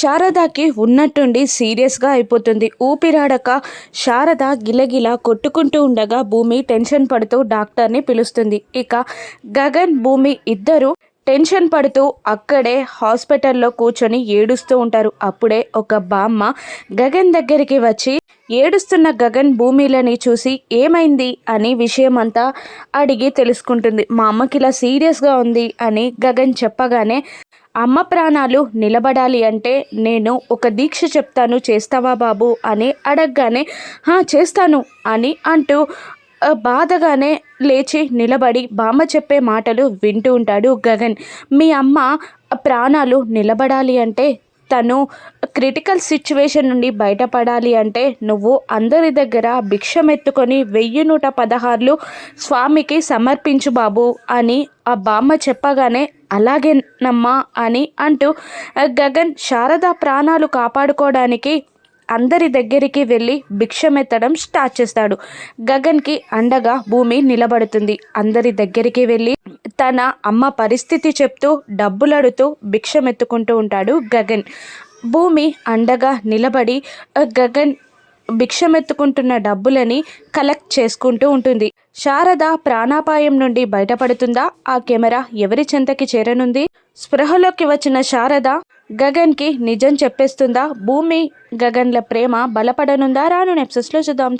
శారదకి ఉన్నట్టుండి సీరియస్గా అయిపోతుంది. ఊపిరాడక శారద గిలగిల కొట్టుకుంటూ ఉండగా భూమి టెన్షన్ పడుతూ డాక్టర్ని పిలుస్తుంది. ఇక గగన్ భూమి ఇద్దరు టెన్షన్ పడుతూ అక్కడే హాస్పిటల్లో కూర్చొని ఏడుస్తూ ఉంటారు. అప్పుడే ఒక బామ్మ గగన్ దగ్గరికి వచ్చి ఏడుస్తున్న గగన్ భూమిలని చూసి ఏమైంది? అని విషయమంతా అడిగి తెలుసుకుంటుంది. మా అమ్మకి ఇలా సీరియస్గా ఉంది అని గగన్ చెప్పగానే అమ్మ ప్రాణాలు నిలబడాలి అంటే నేను ఒక దీక్ష చెప్తాను చేస్తావా బాబు? అని అడగగానే "హా, చేస్తాను అని అంటూ బాధగానే లేచి నిలబడి బామ్మ చెప్పే మాటలు వింటూ ఉంటాడు గగన్. మీ అమ్మ ప్రాణాలు నిలబడాలి అంటే తను క్రిటికల్ సిచ్యువేషన్ నుండి బయటపడాలి అంటే నువ్వు అందరి దగ్గర భిక్షమెత్తుకొని వెయ్యి నూట పదహారులు స్వామికి సమర్పించు బాబు అని ఆ బామ్మ చెప్పగానే అలాగే నమ్మా అని అంటూ గగన్ శారద ప్రాణాలు కాపాడుకోవడానికి అందరి దగ్గరికి వెళ్ళి భిక్షమెత్తడం స్టార్ట్ చేస్తాడు. గగన్కి అండగా భూమి నిలబడుతుంది. అందరి దగ్గరికి వెళ్ళి తన అమ్మ పరిస్థితి చెప్తూ డబ్బులడుతూ భిక్షమెత్తుకుంటూ ఉంటాడు గగన్. భూమి అండగా నిలబడి గగన్ భిక్షమెత్తుకుంటున్న డబ్బులని కలెక్ట్ చేసుకుంటూ ఉంటుంది. శారద ప్రాణాపాయం నుండి బయటపడుతుందా? ఆ కెమెరా ఎవరి చెంతకి చేరనుంది? స్పృహలోకి వచ్చిన శారద గగన్కి నిజం చెప్పేస్తుందా? భూమి గగన్ల ప్రేమ బలపడనుందా? రాను నెప్సెస్లో చూద్దాం.